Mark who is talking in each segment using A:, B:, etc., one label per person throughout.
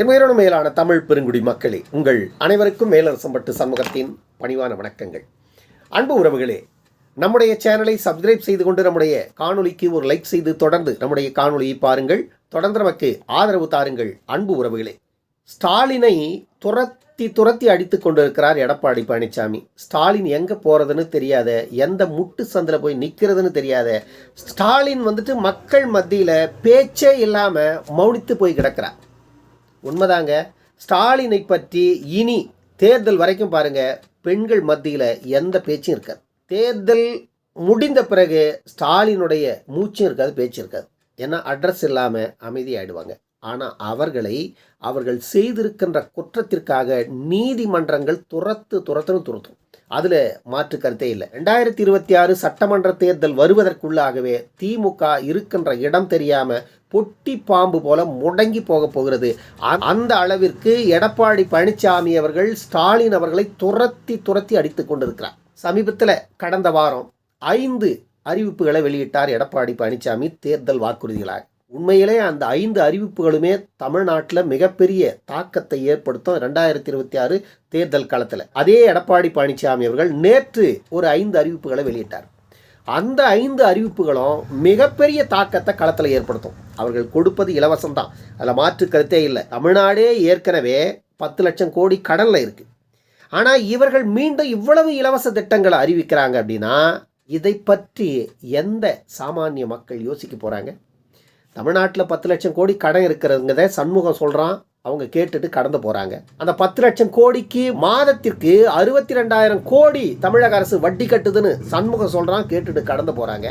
A: என் மேலான தமிழ் பெருங்குடி மக்களே உங்கள் அனைவருக்கும் மேலரசம்பட்டு சமூகத்தின் பணிவான வணக்கங்கள். அன்பு உறவுகளே நம்முடைய சேனலை சப்ஸ்கிரைப் செய்து கொண்டு நம்முடைய காணொலிக்கு ஒரு லைக் செய்து தொடர்ந்து நம்முடைய காணொலியை பாருங்கள். தொடர்ந்து நமக்கு ஆதரவு தாருங்கள் அன்பு உறவுகளே. ஸ்டாலினை துரத்தி துரத்தி அடித்து கொண்டிருக்கிறார் எடப்பாடி பழனிசாமி ஸ்டாலின் எங்கே போகிறதுன்னு தெரியாத எந்த முட்டு சந்தில் போய் நிற்கிறதுன்னு தெரியாத ஸ்டாலின் வந்துட்டு மக்கள் மத்தியில் பேச்சே இல்லாமல் மௌனித்து போய் கிடக்கிறார். உண்மைதாங்க. ஸ்டாலினை பற்றி இனி தேர்தல் வரைக்கும் பாருங்க. பெண்கள் மத்தியில் எந்த பேச்சும் இருக்காது. தேர்தல் முடிந்த பிறகு ஸ்டாலினுடைய மூச்சும் இருக்காது பேச்சு இருக்காது. ஏன்னா அட்ரஸ் இல்லாமல் அமைதியாயிடுவாங்க. ஆனால் அவர்களை அவர்கள் செய்திருக்கின்ற குற்றத்திற்காக நீதிமன்றங்கள் துரத்து துரத்துன்னு துரத்தும். அதில் மாற்று கருத்தே இல்லை. ரெண்டாயிரத்தி இருபத்தி ஆறு சட்டமன்ற தேர்தல் வருவதற்குள்ளாகவே திமுக இருக்கின்ற இடம் தெரியாமல் பொட்டி பாம்பு போல முடங்கி போக போகிறது. அந்த அளவிற்கு எடப்பாடி பழனிசாமி அவர்கள் ஸ்டாலின் அவர்களை துரத்தி துரத்தி அடித்து கொண்டிருக்கிறார். சமீபத்தில் கடந்த வாரம் ஐந்து அறிவிப்புகளை வெளியிட்டார் எடப்பாடி பழனிசாமி தேர்தல் வாக்குறுதிகளாக. உண்மையிலே அந்த ஐந்து அறிவிப்புகளுமே தமிழ்நாட்டில் மிகப்பெரிய தாக்கத்தை ஏற்படுத்தும் ரெண்டாயிரத்தி இருபத்தி ஆறு தேர்தல் காலத்தில். அதே எடப்பாடி பழனிசாமி அவர்கள் நேற்று ஒரு ஐந்து அறிவிப்புகளை வெளியிட்டார். அந்த ஐந்து அறிவிப்புகளும் மிகப்பெரிய தாக்கத்தை களத்தில் ஏற்படுத்தும். அவர்கள் கொடுப்பது இலவசம் தான் அதில் மாற்று கருத்தே இல்லை. தமிழ்நாடே ஏற்கனவே பத்து லட்சம் கோடி கடனில் இருக்குது ஆனால் இவர்கள் மீண்டும் இவ்வளவு இலவச திட்டங்களை அறிவிக்கிறாங்க அப்படின்னா இதை பற்றி எந்த சாமானிய மக்கள் யோசிக்க போகிறாங்க தமிழ்நாட்டில் பத்து லட்சம் கோடி கடன் இருக்கிறதுங்கிறத சண்முகம் சொல்கிறான் அவங்க கேட்டுட்டு கடந்து போகிறாங்க அந்த பத்து லட்சம் கோடிக்கு மாதத்திற்கு அறுபத்தி ரெண்டாயிரம் கோடி தமிழக அரசு வட்டி கட்டுதுன்னு சண்முகம் சொல்கிறான் கேட்டுட்டு கடந்து போகிறாங்க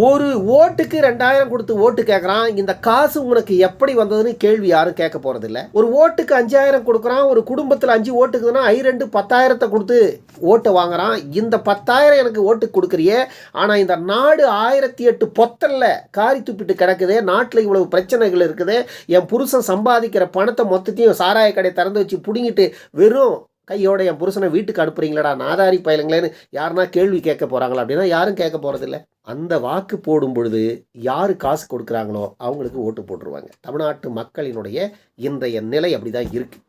A: ஒரு ஓட்டுக்கு ரெண்டாயிரம் கொடுத்து ஓட்டு கேட்குறான் இந்த காசு உனக்கு எப்படி வந்ததுன்னு கேள்வி யாரும் கேட்க போகிறதில்ல ஒரு ஓட்டுக்கு அஞ்சாயிரம் கொடுக்குறான் ஒரு குடும்பத்தில் அஞ்சு ஓட்டுக்குதுன்னா ஐ ரெண்டு பத்தாயிரத்தை கொடுத்து ஓட்டை வாங்குறான். இந்த பத்தாயிரம் எனக்கு ஓட்டு கொடுக்குறியே ஆனால் இந்த நாடு ஆயிரத்தி எட்டு பொத்தல்ல காரி துப்பிட்டு கிடக்குதே நாட்டில் இவ்வளவு பிரச்சனைகள் இருக்குது என் புருஷன் சம்பாதிக்கிற பணத்தை மொத்தத்தையும் சாராய கடையை திறந்து வச்சு பிடுங்கிட்டு வெறும் கையோட என் புருஷனை வீட்டுக்கு அனுப்புறீங்களடா நாதாரி பயலுங்களேன்னு யாருன்னா கேள்வி கேட்க போகிறாங்களா அப்படின்னா யாரும் கேட்க போகிறதில்ல அந்த வாக்கு போடும் பொழுது யார் காசு கொடுக்குறாங்களோ அவங்களுக்கு ஓட்டு போட்டுருவாங்க. தமிழ்நாட்டு மக்களினுடைய இன்றைய நிலை அப்படி தான் இருக்குது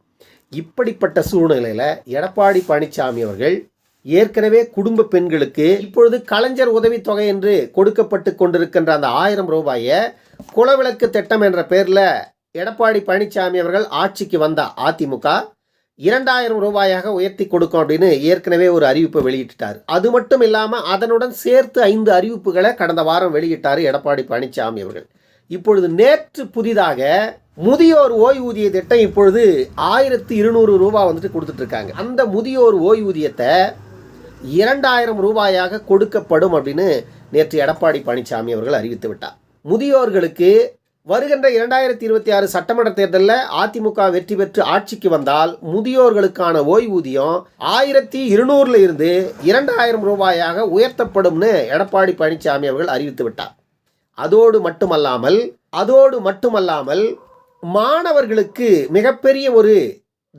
A: இப்படிப்பட்ட சூழ்நிலையில் எடப்பாடி பழனிசாமி அவர்கள் ஏற்கனவே குடும்ப பெண்களுக்கு இப்பொழுது கலைஞர் உதவித்தொகை என்று கொடுக்கப்பட்டு கொண்டிருக்கின்ற அந்த ஆயிரம் ரூபாயை குலவிளக்கு திட்டம் என்ற பேரில் எடப்பாடி பழனிசாமி அவர்கள் ஆட்சிக்கு வந்த அதிமுக இரண்டாயிரம் ரூபாயாக உயர்த்தி கொடுக்கும் அப்படின்னு ஏற்கனவே ஒரு அறிவிப்பை வெளியிட்டார் அது மட்டும் இல்லாமல் அதனுடன் சேர்த்து ஐந்து அறிவிப்புகளை கடந்த வாரம் வெளியிட்டார் எடப்பாடி பழனிசாமி அவர்கள். இப்பொழுது நேற்று புதிதாக முதியோர் ஓய்வூதிய திட்டம் இப்பொழுது ஆயிரத்தி இருநூறு ரூபாய் வந்துட்டு கொடுத்துட்டு இருக்காங்க அந்த முதியோர் ஓய்வூதியத்தை இரண்டாயிரம் ரூபாயாக கொடுக்கப்படும் அப்படின்னு நேற்று எடப்பாடி பழனிசாமி அவர்கள் அறிவித்து விட்டார். முதியோர்களுக்கு வருகின்ற இரண்டாயிரத்தி இருபத்தி ஆறு சட்டமன்ற தேர்தலில் அதிமுக வெற்றி பெற்று ஆட்சிக்கு வந்தால் முதியோர்களுக்கான ஓய்வூதியம் ஆயிரத்தி இருநூறுல இருந்து இரண்டாயிரம் ரூபாயாக உயர்த்தப்படும்னு எடப்பாடி பழனிசாமி அவர்கள் அறிவித்து விட்டார். அதோடு மட்டுமல்லாமல் அதோடு மட்டுமல்லாமல் மாணவர்களுக்கு மிகப்பெரிய ஒரு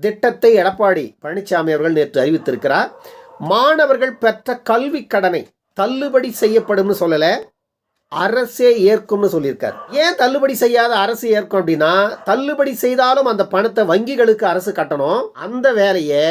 A: திட்டத்தை எடப்பாடி பழனிசாமி அவர்கள் நேற்று அறிவித்திருக்கிறார். மாணவர்கள் பெற்ற கல்வி கடனை தள்ளுபடி செய்யப்படும்னு சொல்லலை. அரசே ஏற்கும்னு சொல்லியிருக்கார். ஏன் தள்ளுபடி செய்யாத அரசு ஏற்கும் அப்படின்னா தள்ளுபடி செய்தாலும் அந்த பணத்தை வங்கிகளுக்கு அரசு கட்டணும். அந்த வேலையை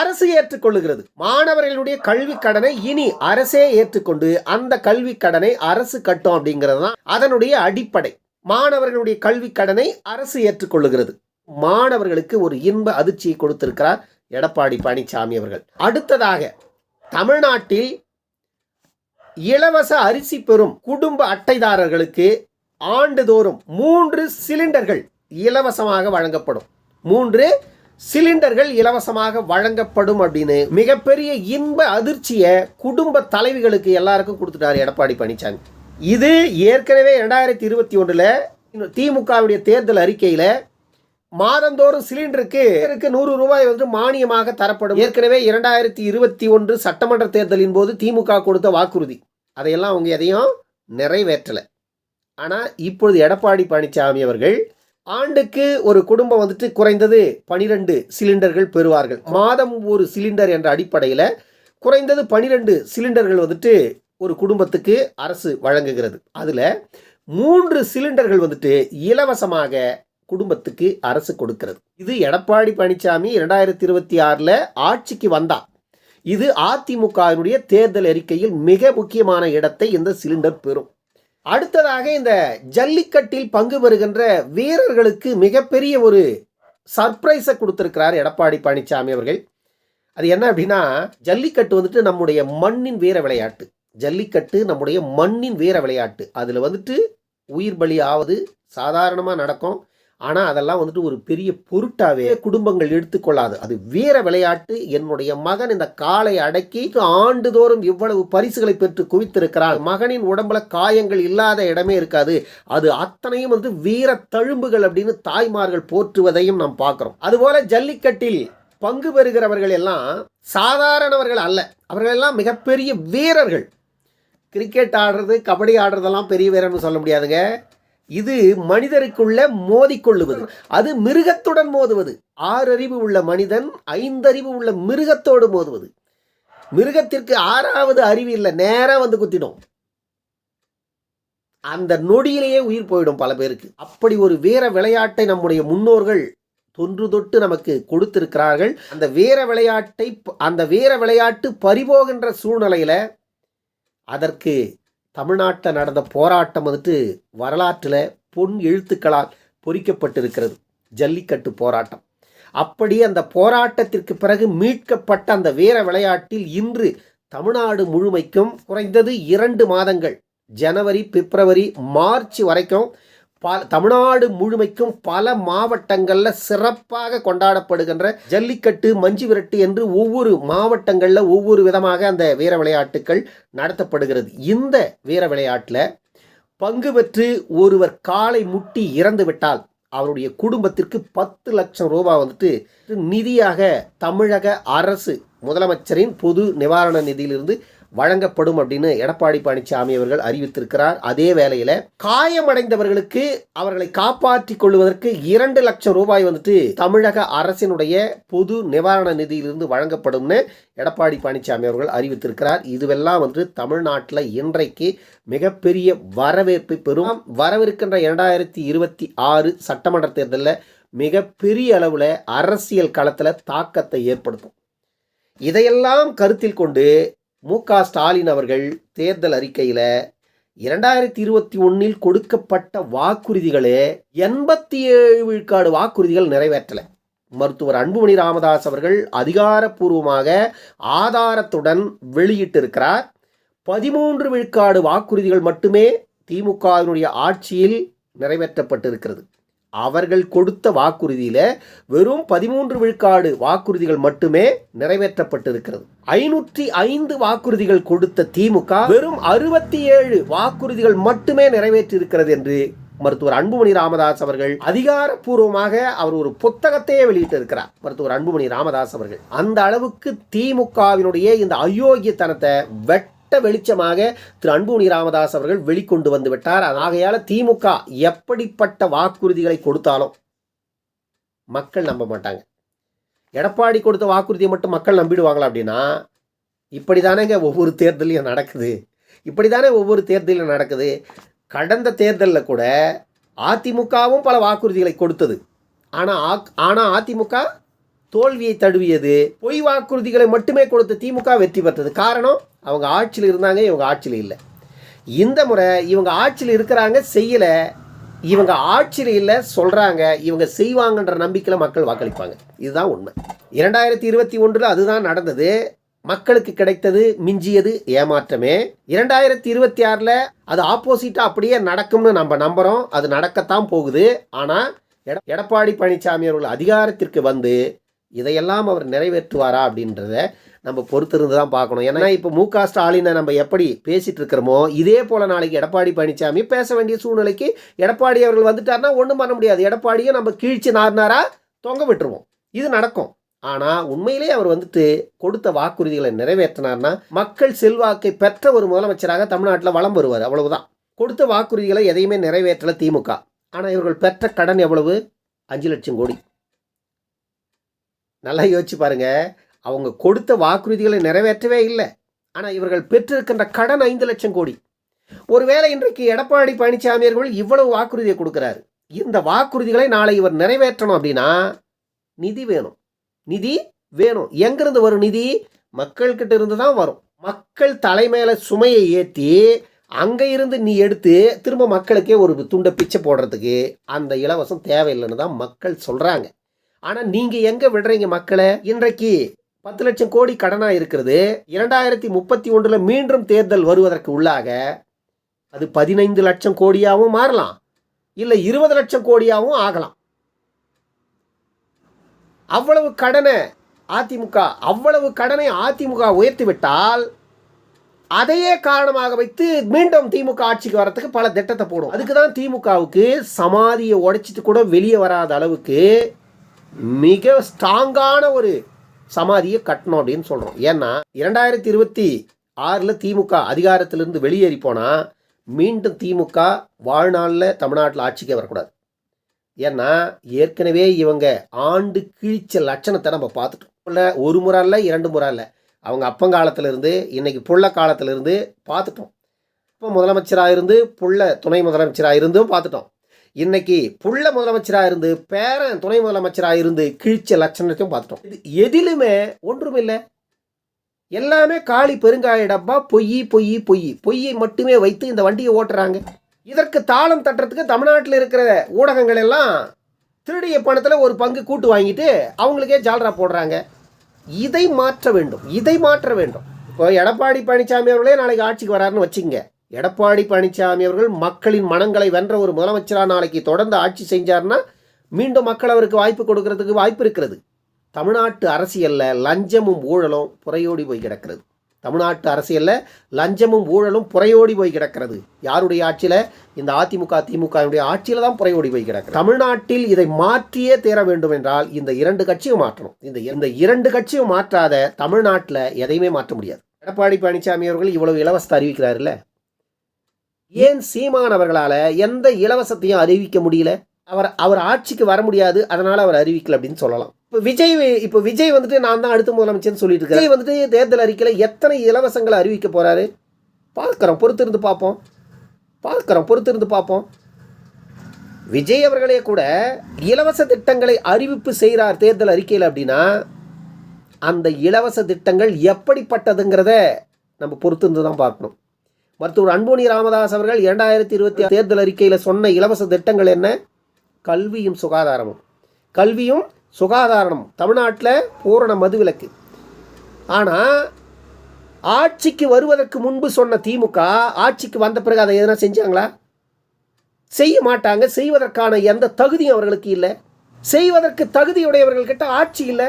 A: அரசு ஏற்றுக்கொள்ளுகிறது. மாணவர்களுடைய கல்வி கடனை இனி அரசே ஏற்றுக்கொண்டு அந்த கல்வி கடனை அரசு கட்டும் அப்படிங்கிறது தான் அதனுடைய அடிப்படை. மாணவர்களுடைய கல்வி கடனை அரசு ஏற்றுக்கொள்ளுகிறது. மாணவர்களுக்கு ஒரு இன்ப அதிர்ச்சியை கொடுத்திருக்கிறார் எடப்பாடி பழனிசாமி அவர்கள். அடுத்ததாக தமிழ்நாட்டில் இலவச அரிசி பெறும் குடும்ப அட்டைதாரர்களுக்கு ஆண்டுதோறும் மூன்று சிலிண்டர்கள் இலவசமாக வழங்கப்படும். மூன்று சிலிண்டர்கள் இலவசமாக வழங்கப்படும் அப்படின்னு மிகப்பெரிய இன்ப அதிர்ச்சியை குடும்ப தலைவிகளுக்கு எல்லாருக்கும் கொடுத்துட்டாரு எடப்பாடி பழனிசாமி. இது ஏற்கனவே ரெண்டாயிரத்தி இருபத்தி ஒன்றில் திமுகவுடைய தேர்தல் அறிக்கையில் மாதந்தோறும் சிலிண்டருக்கு நூறு ரூபாய் வந்து மானியமாக தரப்படும். ஏற்கனவே இரண்டாயிரத்தி இருபத்தி ஒன்று சட்டமன்ற தேர்தலின் போது திமுக கொடுத்த வாக்குறுதி. அதையெல்லாம் அவங்க எதையும் நிறைவேற்றலை. ஆனால் இப்பொழுது எடப்பாடி பழனிசாமி அவர்கள் ஆண்டுக்கு ஒரு குடும்பம் வந்துட்டு குறைந்தது பனிரெண்டு சிலிண்டர்கள் பெறுவார்கள். மாதம் ஒரு சிலிண்டர் என்ற அடிப்படையில் குறைந்தது பனிரெண்டு சிலிண்டர்கள் வந்துட்டு ஒரு குடும்பத்துக்கு அரசு வழங்குகிறது. அதில் மூன்று சிலிண்டர்கள் வந்துட்டு இலவசமாக குடும்பத்துக்கு அரசு கொடுக்கிறது. இது எடப்பாடி பழனிசாமி இரண்டாயிரத்தி இருபத்தி ஆறில் ஆட்சிக்கு வந்தால் இது அதிமுகவினுடைய தேர்தல் அறிக்கையில் மிக முக்கியமான இடத்தை இந்த சிலிண்டர் பெறும். அடுத்ததாக இந்த ஜல்லிக்கட்டில் பங்கு பெறுகின்ற வீரர்களுக்கு மிகப்பெரிய ஒரு சர்ப்ரைஸை கொடுத்துருக்கிறார் எடப்பாடி பழனிசாமி அவர்கள். அது என்ன அப்படின்னா ஜல்லிக்கட்டு வந்துட்டு நம்முடைய மண்ணின் வீர விளையாட்டு. ஜல்லிக்கட்டு நம்முடைய மண்ணின் வீர விளையாட்டு. அதில் வந்துட்டு உயிர் பலி ஆவது சாதாரணமாக நடக்கும். ஆனால் அதெல்லாம் வந்துட்டு ஒரு பெரிய பொருட்டாவே குடும்பங்கள் எடுத்துக்கொள்ளாது. அது வீர விளையாட்டு. என்னுடைய மகன் இந்த காலை அடக்கி ஆண்டுதோறும் இவ்வளவு பரிசுகளை பெற்று குவித்திருக்கிறார் மகனின் உடம்புல காயங்கள் இல்லாத இடமே இருக்காது. அது அத்தனையும் வந்து வீர தழும்புகள் அப்படின்னு தாய்மார்கள் போற்றுவதையும் நாம் பார்க்குறோம். அதுபோல ஜல்லிக்கட்டில் பங்கு பெறுகிறவர்கள் எல்லாம் சாதாரணவர்கள் அல்ல. அவர்கள் எல்லாம் மிகப்பெரிய வீரர்கள். கிரிக்கெட் ஆடுறது கபடி ஆடுறதெல்லாம் பெரிய வீரர்னு சொல்ல முடியாதுங்க. இது மனிதருக்குள்ள மோதிக்கொள்ளுவது. அது மிருகத்துடன் மோதுவது. ஆறறிவு உள்ள மனிதன் ஐந்தறிவு உள்ள மிருகத்தோடு மோதுவது. மிருகத்திற்கு ஆறாவது அறிவு இல்லை நேரா வந்து குத்திடும். அந்த நொடியிலேயே உயிர் போயிடும் பல பேருக்கு. அப்படி ஒரு வீர விளையாட்டை நம்முடைய முன்னோர்கள் தொன்று தொட்டு நமக்கு கொடுத்திருக்கிறார்கள். அந்த வீர விளையாட்டை அந்த வீர விளையாட்டு பறிபோகின்ற சூழ்நிலையில அதற்கு தமிழ்நாட்டில் நடந்த போராட்டம் வந்துட்டு வரலாற்றில் பொன் எழுத்துக்களால் பொறிக்கப்பட்டிருக்கிறது. ஜல்லிக்கட்டு போராட்டம். அப்படி அந்த போராட்டத்திற்கு பிறகு மீட்கப்பட்ட அந்த வீர விளையாட்டில் இன்று தமிழ்நாடு முழுமைக்கும் குறைந்தது இரண்டு மாதங்கள். ஜனவரி பிப்ரவரி மார்ச் வரைக்கும் பல தமிழ்நாடு முழுமைக்கும் பல மாவட்டங்களில் சிறப்பாக கொண்டாடப்படுகின்ற ஜல்லிக்கட்டு மஞ்சு விரட்டு என்று ஒவ்வொரு மாவட்டங்களில் ஒவ்வொரு விதமாக அந்த வீர விளையாட்டுக்கள் நடத்தப்படுகிறது. இந்த வீர விளையாட்டில் பங்கு பெற்று ஒருவர் காலை முட்டி இறந்து விட்டால் அவருடைய குடும்பத்திற்கு பத்து லட்சம் ரூபாய் வந்துட்டு நிதியாக தமிழக அரசு முதலமைச்சரின் பொது நிவாரண நிதியிலிருந்து வழங்கப்படும் அப்படின்னு எடப்பாடி பழனிசாமி அவர்கள் அறிவித்திருக்கிறார். அதே வேளையில் காயமடைந்தவர்களுக்கு அவர்களை காப்பாற்றிக் கொள்வதற்கு இரண்டு லட்சம் ரூபாய் வந்துட்டு தமிழக அரசினுடைய பொது நிவாரண நிதியிலிருந்து வழங்கப்படும்னு எடப்பாடி பழனிசாமி அவர்கள் அறிவித்திருக்கிறார். இதுவெல்லாம் வந்து தமிழ்நாட்டில் இன்றைக்கு மிகப்பெரிய வரவேற்பை பெறும். வரவிருக்கின்ற இரண்டாயிரத்தி இருபத்தி ஆறு சட்டமன்ற தேர்தலில் மிகப்பெரிய அளவில் அரசியல் களத்தில் தாக்கத்தை ஏற்படுத்தும். இதையெல்லாம் கருத்தில் கொண்டு மு. க. ஸ்டாலின் அவர்கள் தேர்தல் அறிக்கையில் இரண்டாயிரத்தி இருபத்தி ஒன்றில் கொடுக்கப்பட்ட வாக்குறுதிகளே எண்பத்தி ஏழு விழுக்காடு வாக்குறுதிகள் நிறைவேற்றலை. மருத்துவர் அன்புமணி ராமதாஸ் அவர்கள் அதிகாரப்பூர்வமாக ஆதாரத்துடன் வெளியிட்டிருக்கிறார். பதிமூன்று விழுக்காடு வாக்குறுதிகள் மட்டுமே திமுகவினுடைய ஆட்சியில் நிறைவேற்றப்பட்டிருக்கிறது. அவர்கள் கொடுத்த வாக்குறுதியில் வெறும் பதிமூன்று விழுக்காடு வாக்குறுதிகள் மட்டுமே நிறைவேற்றப்பட்டிருக்கிறது. ஐநூற்றி ஐந்து வாக்குறுதிகள் கொடுத்த திமுக வெறும் அறுபத்தி ஏழு வாக்குறுதிகள் மட்டுமே நிறைவேற்றிருக்கிறது என்று மருத்துவர் அன்புமணி ராமதாஸ் அவர்கள் அதிகாரப்பூர்வமாக அவர் ஒரு புத்தகத்தையே வெளியிட்டிருக்கிறார். மருத்துவர் அன்புமணி ராமதாஸ் அவர்கள் அந்த அளவுக்கு திமுகவினுடைய இந்த அயோக்கியத்தனத்தை வெட்ட பட்ட வெளிச்சமாக திரு அன்புமணி ராமதாஸ் அவர்கள் வெளிக்கொண்டு வந்து விட்டார். ஆகையால் திமுக எப்படிப்பட்ட வாக்குறுதிகளை கொடுத்தாலும் மக்கள் நம்ப மாட்டாங்க. எடப்பாடி கொடுத்த வாக்குறுதியை மட்டும் மக்கள் நம்பிடுவாங்களா அப்படின்னா இப்படி தானேங்க ஒவ்வொரு தேர்தலையும் நடக்குது. இப்படி தானே ஒவ்வொரு தேர்தலையும் நடக்குது. கடந்த தேர்தலில் கூட அதிமுகவும் பல வாக்குறுதிகளை கொடுத்தது. ஆனால் ஆனால் அதிமுக தோல்வியை தழுவியது. பொய் வாக்குறுதிகளை மட்டுமே கொடுத்த திமுக வெற்றி பெற்றது. காரணம்? அவங்க ஆட்சியில் இருந்தாங்க இவங்க ஆட்சியில் இல்லை. இந்த முறை இவங்க ஆட்சியில் இருக்கிறாங்க செய்யலை. இவங்க ஆட்சியில் இல்லை சொல்கிறாங்க இவங்க செய்வாங்கன்ற நம்பிக்கையில் மக்கள் வாக்களிப்பாங்க. இதுதான் உண்மை. இரண்டாயிரத்தி இருபத்தி ஒன்றில் அதுதான் நடந்தது. மக்களுக்கு கிடைத்தது மிஞ்சியது ஏமாற்றமே. இரண்டாயிரத்தி இருபத்தி ஆறில் அது ஆப்போசிட்டாக அப்படியே நடக்கும்னு நம்ம நம்புகிறோம் அது நடக்கத்தான் போகுது. ஆனால் எட எடப்பாடி பழனிசாமி அவர்கள் அதிகாரத்திற்கு வந்து இதையெல்லாம் அவர் நிறைவேற்றுவாரா அப்படின்றத நம்ம பொறுத்திருந்து தான் பார்க்கணும். ஏன்னா இப்போ மு க ஸ்டாலினை நம்ம எப்படி பேசிட்டு இருக்கிறோமோ இதே போல் நாளைக்கு எடப்பாடி பழனிசாமி பேச வேண்டிய சூழ்நிலைக்கு எடப்பாடி அவர்கள் வந்துட்டார்னா ஒன்றும் பண்ண முடியாது. எடப்பாடியும் நம்ம கீழ்ச்சி நார்னாரா தொங்க விட்டுருவோம். இது நடக்கும். ஆனால் உண்மையிலே அவர் வந்துட்டு கொடுத்த வாக்குறுதிகளை நிறைவேற்றினார்னா மக்கள் செல்வாக்கை பெற்ற ஒரு முதலமைச்சராக தமிழ்நாட்டில் வளம் வருவார். அவ்வளவுதான். கொடுத்த வாக்குறுதிகளை எதையுமே நிறைவேற்றலை திமுக. ஆனால் இவர்கள் பெற்ற கடன் எவ்வளவு? அஞ்சு லட்சம் கோடி. நல்லா யோசிச்சு பாருங்க. அவங்க கொடுத்த வாக்குறுதிகளை நிறைவேற்றவே இல்லை. ஆனால் இவர்கள் பெற்றிருக்கின்ற கடன் ஐந்து லட்சம் கோடி. ஒருவேளை இன்றைக்கு எடப்பாடி பழனிசாமி அவர்கள் இவ்வளவு வாக்குறுதியை கொடுக்குறாரு. இந்த வாக்குறுதிகளை நாளை இவர் நிறைவேற்றணும் அப்படின்னா நிதி வேணும். நிதி வேணும். எங்கிருந்து வரும் நிதி? மக்கள்கிட்ட இருந்து தான் வரும். மக்கள் தலைமையில சுமையை ஏற்றி அங்கே இருந்து நீ எடுத்து திரும்ப மக்களுக்கே ஒரு துண்டை பிச்சை போடுறதுக்கு அந்த இலவசம் தேவையில்லைன்னு தான் மக்கள் சொல்கிறாங்க ஆனால் நீங்கள் எங்கே விடுறீங்க மக்களை? இன்றைக்கு பத்து லட்சம் கோடி கடனாக இருக்கிறது. இரண்டாயிரத்தி முப்பத்தி ஒன்றில் மீண்டும் தேர்தல் வருவதற்கு உள்ளாக அது பதினைந்து லட்சம் கோடியாகவும் மாறலாம். இல்லை இருபது லட்சம் கோடியாகவும் ஆகலாம். அவ்வளவு கடனை அதிமுக அவ்வளவு கடனை அதிமுக உயர்த்தி விட்டால் அதையே காரணமாக வைத்து மீண்டும் திமுக ஆட்சிக்கு வரத்துக்கு பல திட்டத்தை போடும். அதுக்கு தான் திமுகவுக்கு சமாதியை உடைச்சிட்டு கூட வெளியே வராத அளவுக்கு மிக ஸ்ட்ராங்கான ஒரு சமாதியை கட்டணும் அப்படின்னு சொல்கிறோம் ஏன்னா இரண்டாயிரத்தி இருபத்தி ஆறில் திமுக அதிகாரத்திலிருந்து வெளியேறி போனால் மீண்டும் திமுக வாழ்நாளில் தமிழ்நாட்டில் ஆட்சிக்கே வரக்கூடாது. ஏன்னா ஏற்கனவே இவங்க ஆண்டு கிழிச்ச லட்சணத்தை நம்ம பார்த்துட்டோம். இல்லை ஒரு முறை இல்லை இரண்டு முறை இல்லை அவங்க அப்பங்காலத்திலிருந்து இன்றைக்கி இன்னைக்கு புள்ள காலத்திலிருந்து பார்த்துட்டோம். இப்போ முதலமைச்சராக இருந்து புள்ள துணை முதலமைச்சராக இருந்தும் பார்த்துட்டோம். இன்னைக்கு புள்ள முதலமைச்சராக இருந்து பேரன் துணை முதலமைச்சராக இருந்து கிழிச்ச லட்சணத்தையும் பார்த்துட்டோம். இது எதிலுமே ஒன்றுமில்லை எல்லாமே காளி பெருங்காய டப்பா பொய் பொய் பொய் பொய்யை மட்டுமே வைத்து இந்த வண்டியை ஓட்டுறாங்க. இதற்கு தாளம் தட்டுறதுக்கு தமிழ்நாட்டில் இருக்கிற ஊடகங்கள் எல்லாம் திருடிய பணத்தில் ஒரு பங்கு கூட்டு வாங்கிட்டு அவங்களுக்கே ஜால்ரா போடுறாங்க. இதை மாற்ற வேண்டும். இதை மாற்ற வேண்டும். இப்போ எடப்பாடி பழனிசாமி அவர்களே நாளைக்கு ஆட்சிக்கு வராருன்னு வச்சுங்க எடப்பாடி பழனிசாமி அவர்கள் மக்களின் மனங்களை வென்ற ஒரு முதலமைச்சராக நாளைக்கு தொடர்ந்து ஆட்சி செஞ்சார்னா மீண்டும் மக்கள் அவருக்கு வாய்ப்பு கொடுக்கறதுக்கு வாய்ப்பு இருக்கிறது. தமிழ்நாட்டு அரசியலில் லஞ்சமும் ஊழலும் புறையோடி போய் கிடக்கிறது. தமிழ்நாட்டு அரசியலில் லஞ்சமும் ஊழலும் புறையோடி போய் கிடக்கிறது. யாருடைய ஆட்சியில்? இந்த அதிமுக திமுகவுடைய ஆட்சியில் தான் புறையோடி போய் கிடக்கிறது. தமிழ்நாட்டில் இதை மாற்றியே தேர வேண்டும் என்றால் இந்த இரண்டு கட்சியும் மாற்றணும். இந்த இந்த இரண்டு கட்சியும் மாற்றாத தமிழ்நாட்டில் எதையுமே மாற்ற முடியாது. எடப்பாடி பழனிசாமி அவர்கள் இவ்வளவு இலவசத்தை அறிவிக்கிறாருல்ல? ஏன் சீமான் அவர்களால் எந்த இலவசத்தையும் அறிவிக்க முடியல? அவர் அவர் ஆட்சிக்கு வர முடியாது அதனால் அவர் அறிவிக்கல அப்படின்னு சொல்லலாம். இப்போ விஜய் இப்போ விஜய் வந்துட்டு நான் தான் அடுத்த முதலமைச்சர்னு சொல்லிட்டு இருக்கேன் விஜய் வந்துட்டு தேர்தல் அறிக்கையில் எத்தனை இலவசங்களை அறிவிக்க போகிறாரு பார்க்குறோம் பொறுத்திருந்து பார்ப்போம். பார்க்குறோம் பொறுத்திருந்து பார்ப்போம். விஜய் அவர்களே கூட இலவச திட்டங்களை அறிவிப்பு செய்கிறார் தேர்தல் அறிக்கையில் அப்படின்னா அந்த இலவச திட்டங்கள் எப்படிப்பட்டதுங்கிறத நம்ம பொறுத்திருந்து தான் பார்க்கணும். மருத்துவர் அன்புமணி ராமதாஸ் அவர்கள் இரண்டாயிரத்தி இருபத்தி தேர்தல் அறிக்கையில் சொன்ன இலவச திட்டங்கள் என்ன? கல்வியும் சுகாதாரமும். கல்வியும் சுகாதாரமும். தமிழ்நாட்டில் பூரண மதுவிலக்கு. ஆனால் ஆட்சிக்கு வருவதற்கு முன்பு சொன்ன திமுக ஆட்சிக்கு வந்த பிறகு அதை எதனா செஞ்சாங்களா? செய்ய மாட்டாங்க. செய்வதற்கான எந்த தகுதியும் அவர்களுக்கு இல்லை. செய்வதற்கு தகுதியுடையவர்கள்கிட்ட ஆட்சி இல்லை.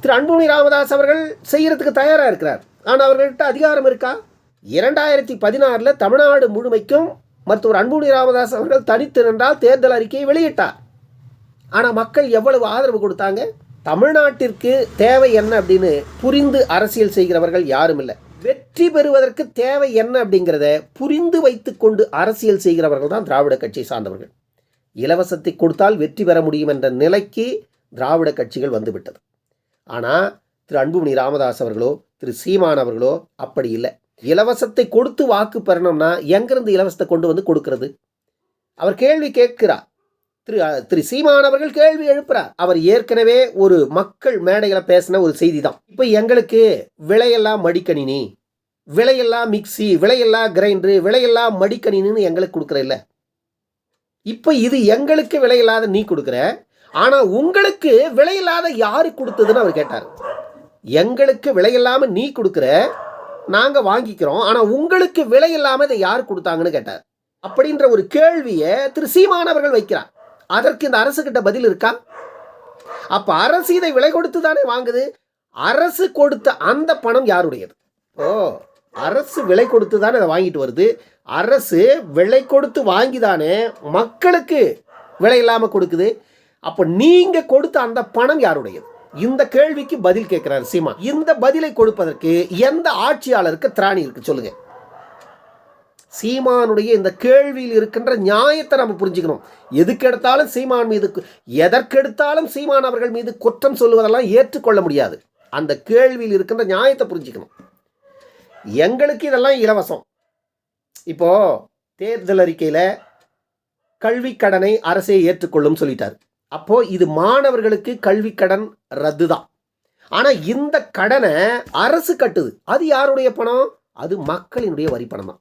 A: திரு அன்புமணி ராமதாஸ் அவர்கள் செய்கிறதுக்கு தயாராக இருக்கிறார். ஆனால் அவர்கள்ட்ட அதிகாரம் இருக்கா? இரண்டாயிரத்தி பதினாறில் தமிழ்நாடு முழுமைக்கும் மருத்துவர் அன்புமணி ராமதாஸ் அவர்கள் தனித்து நின்றால் தேர்தல் அறிக்கையை வெளியிட்டார். ஆனால் மக்கள் எவ்வளவு ஆதரவு கொடுத்தாங்க? தமிழ்நாட்டிற்கு தேவை என்ன அப்படின்னு புரிந்து அரசியல் செய்கிறவர்கள் யாரும் இல்லை. வெற்றி பெறுவதற்கு தேவை என்ன அப்படிங்கிறத புரிந்து வைத்துக்கொண்டு அரசியல் செய்கிறவர்கள் தான் திராவிட கட்சி சார்ந்தவர்கள். இலவசத்தை கொடுத்தால் வெற்றி பெற முடியும் என்ற நிலைக்கு திராவிட கட்சிகள் வந்துவிட்டது. ஆனால் திரு அன்புமணி ராமதாஸ் அவர்களோ திரு சீமான் அவர்களோ அப்படி இல்லை. இலவசத்தை கொடுத்து வாக்கு பெறணும்னா எங்கிருந்து இலவசத்தை கொண்டு வந்து கொடுக்கறது? அவர் கேள்வி கேட்கிறார். திரு திரு சீமான் அவர்கள் கேள்வி எழுப்புறார். அவர் ஏற்கனவே ஒரு மக்கள் மேடைகளை பேசின ஒரு செய்தி தான் இப்போ எங்களுக்கு விலையெல்லாம் மடிக்கணினி விலையெல்லாம் மிக்சி விலையெல்லாம் கிரைண்டரு விலையெல்லாம் மடிக்கணினின்னு எங்களுக்கு கொடுக்குற இல்லை. இப்போ இது எங்களுக்கு விலையில்லாத நீ கொடுக்குற ஆனால் உங்களுக்கு விலையில்லாத யாரு கொடுத்ததுன்னு அவர் கேட்டார். எங்களுக்கு விலையில்லாமல் நீ கொடுக்குற நாங்கள் வாங்கிக்கிறோம். ஆனால் உங்களுக்கு விலை இல்லாமல் இதை யார் கொடுத்தாங்கன்னு கேட்டார். அப்படின்ற ஒரு கேள்வியை திரு சீமான் அவர்கள் வைக்கிறார். அதற்கு இந்த அரசு கிட்ட பதில் இருக்கா? அப்போ அரசு இதை விலை கொடுத்து தானே வாங்குது. அரசு கொடுத்த அந்த பணம் யாருடையது? ஓ அரசு விலை கொடுத்து தானே அதை வாங்கிட்டு வருது. அரசு விலை கொடுத்து வாங்கி தானே மக்களுக்கு விலை இல்லாமல் கொடுக்குது. அப்போ நீங்கள் கொடுத்த அந்த பணம் யாருடையது? இந்த கேள்விக்கு பதில் கேட்கிறார் சீமா. இந்த பதிலை கொடுப்பதற்கு எந்த ஆட்சியாளருக்கு திராணி இருக்கு சொல்லுங்க. சீமானுடைய இந்த கேள்வியில் இருக்கின்ற நியாயத்தை நம்ம புரிஞ்சுக்கணும். எதுக்கெடுத்தாலும் சீமான் மீது எதற்கெடுத்தாலும் சீமான் அவர்கள் மீது குற்றம் சொல்லுவதெல்லாம் ஏற்றுக்கொள்ள முடியாது. அந்த கேள்வியில் இருக்கின்ற நியாயத்தை புரிஞ்சுக்கணும். எங்களுக்கு இதெல்லாம் இலவசம். இப்போ தேர்தல் அறிக்கையில் கல்வி கடனை அரசே ஏற்றுக்கொள்ளும் சொல்லிட்டார். அப்போது இது மாணவர்களுக்கு கல்வி கடன் ரத்து தான் ஆனால் இந்த கடனை அரசு கட்டுது. அது யாருடைய பணம்? அது மக்களினுடைய வரி பணம் தான்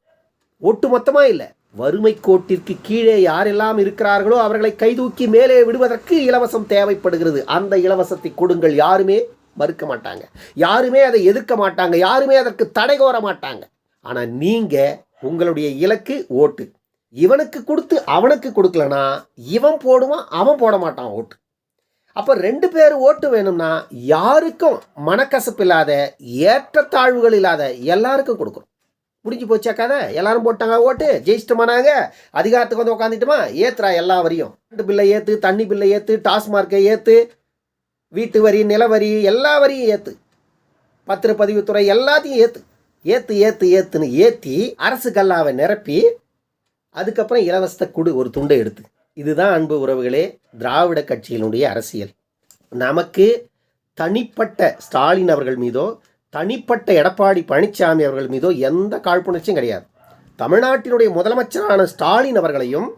A: ஒட்டு மொத்தமாக இல்லை. வறுமை கோட்டிற்கு கீழே யாரெல்லாம் இருக்கிறார்களோ அவர்களை கைதூக்கி மேலே விடுவதற்கு இலவசம் தேவைப்படுகிறது. அந்த இலவசத்தை கொடுங்கள். யாருமே மறுக்க மாட்டாங்க. யாருமே அதை எதிர்க்க மாட்டாங்க. யாருமே அதற்கு தடை கோர மாட்டாங்க. ஆனால் நீங்கள் உங்களுடைய இலக்கு ஓட்டு. இவனுக்கு கொடுத்து அவனுக்கு கொடுக்கலனா இவன் போடுவான் அவன் போட மாட்டான் ஓட்டு. அப்போ ரெண்டு பேர் ஓட்டு வேணும்னா யாருக்கும் மனக்கசப்பு இல்லாத ஏற்றத்தாழ்வுகள் இல்லாத எல்லாருக்கும் கொடுக்கணும். முடிஞ்சு போச்சா கதை எல்லாரும் போட்டாங்க ஓட்டு ஜெயிச்சிட்டோமானாங்க? அதிகாரத்துக்கு வந்து உட்காந்துட்டுமா ஏத்துறா எல்லா வரியும். ரெண்டு பில்லை ஏற்று தண்ணி பில்லை ஏற்று டாஸ்மார்க்கை ஏற்று வீட்டு வரி நிலவரி எல்லா வரியும் ஏற்று பத்திரப்பதிவுத்துறை எல்லாத்தையும் ஏற்று ஏற்று ஏற்று ஏற்றுன்னு ஏற்றி அரசு கல்லாவை நிரப்பி அதுக்கப்புறம் இலவசத்தை கொடு ஒரு துண்டை எடுத்து. இதுதான் அன்பு உறவுகளே திராவிட கட்சியினுடைய அரசியல். நமக்கு தனிப்பட்ட ஸ்டாலின் அவர்கள் மீதோ தனிப்பட்ட எடப்பாடி பழனிசாமி அவர்கள் மீதோ எந்த காழ்ப்புணர்ச்சியும் கிடையாது. தமிழ்நாட்டினுடைய முதலமைச்சரான ஸ்டாலின் அவர்களையும்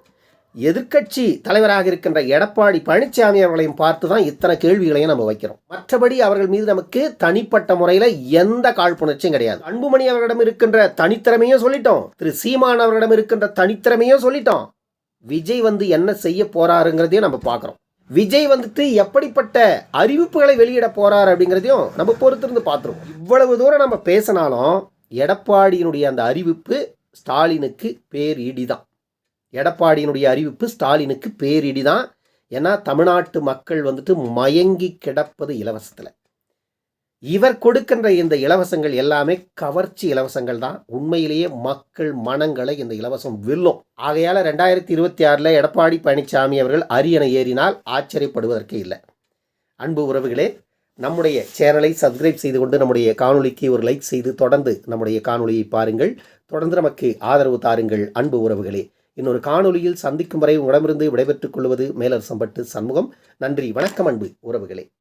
A: எதிர்க்கட்சி தலைவராக இருக்கின்ற எடப்பாடி பழனிசாமி அவர்களையும் பார்த்து தான் இத்தனை கேள்விகளையும் நம்ம வைக்கிறோம். மற்றபடி அவர்கள் மீது நமக்கு தனிப்பட்ட முறையில் எந்த காழ்ப்புணர்ச்சியும் கிடையாது. அன்புமணி அவர்களிடம் இருக்கின்ற தனித்திறமையும் சொல்லிட்டோம். திரு சீமான் அவர்களிடம் இருக்கின்ற தனித்திறமையும் சொல்லிட்டோம். விஜய் வந்து என்ன செய்ய போறாருங்கிறதையும் நம்ம பார்க்குறோம். விஜய் வந்துட்டு எப்படிப்பட்ட அறிவிப்புகளை வெளியிட போறாரு அப்படிங்கிறதையும் நம்ம பொறுத்திருந்து பார்த்துருவோம். இவ்வளவு தூரம் நம்ம பேசினாலும் எடப்பாடியினுடைய அந்த அறிவிப்பு ஸ்டாலினுக்கு பேரிடி தான் எடப்பாடியினுடைய அறிவிப்பு ஸ்டாலினுக்கு பேரிடி தான் ஏன்னா தமிழ்நாட்டு மக்கள் வந்துட்டு மயங்கி கிடப்பது இலவசத்தில். இவர் கொடுக்கின்ற இந்த இலவசங்கள் எல்லாமே கவர்ச்சி இலவசங்கள் தான். உண்மையிலேயே மக்கள் மனங்களை இந்த இலவசம் வெல்லும். ஆகையால் ரெண்டாயிரத்தி இருபத்தி ஆறில் எடப்பாடி பழனிசாமி அவர்கள் அரியணை ஏறினால் ஆச்சரியப்படுவதற்கே இல்லை. அன்பு உறவுகளே நம்முடைய சேனலை சப்ஸ்கிரைப் செய்து கொண்டு நம்முடைய காணொலிக்கு ஒரு லைக் செய்து தொடர்ந்து நம்முடைய காணொலியை பாருங்கள். தொடர்ந்து நமக்கு ஆதரவு தாருங்கள். அன்பு உறவுகளே. இன்னொரு காணொளியில் சந்திக்கும் வரை உடமிருந்து விடைபெற்றுக் கொள்வது மேலரசம்பட்டு சண்முகம். நன்றி வணக்கம் அன்பு உறவுகளே.